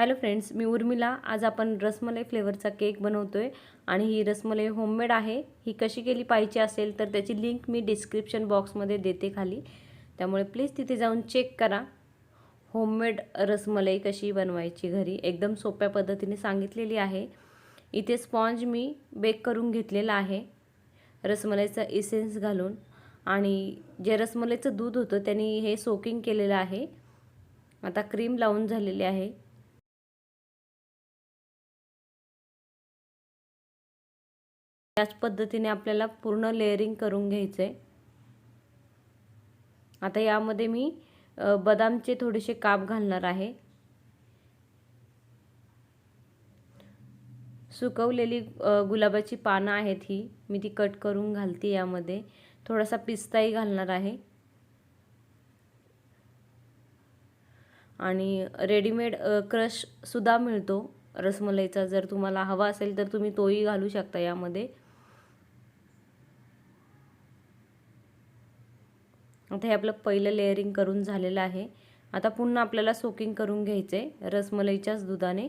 Hello friends मी उर्मिला. आज आपण rasmalai फ्लेवरचा cake बनवतो आहे आणि ही रसमलाई होममेड आहे. ही कशी केली पाहिजे असेल तर त्याची लिंक मी डिस्क्रिप्शन बॉक्समध्ये देते खाली. त्यामुळे प्लीज तिथे जाऊन चेक करा. होममेड रसमलाई कशी बनवायची घरी. एकदम सोप्या पद्धतीने सांगितलेली आहे. इथे स्पॉन्ज मी बेक करून घेतलेला आहे. रसमलाईचा इसेन्स घालून. आणि जे रसमलाईचं दूध होतं त्यांनी हे सोकिंग केलेलं आहे. आता क्रीम लावून झालेली आहे. त्याच पद्धतीने आपल्याला पूर्ण लेअरिंग करून घ्यायचं आहे आता यामध्ये मी बदामचे थोडेसे काप घालणार आहे. सुकवलेली गुलाबाची पानं आहेत ही मी ती कट करून घालते यामध्ये. थोडासा पिस्ताही घालणार आहे. आणि रेडीमेड क्रशसुद्धा मिळतो. रसमलाईचा जर तुम्हाला हवा असेल तर तुम्ही तोही घालू शकता यामध्ये. आता हे आपलं पहिलं लेअरिंग करून झालेलं आहे. आता पुन्हा आपल्याला सोकिंग करून घ्यायचं आहे रसमलाईच्याच दुधाने.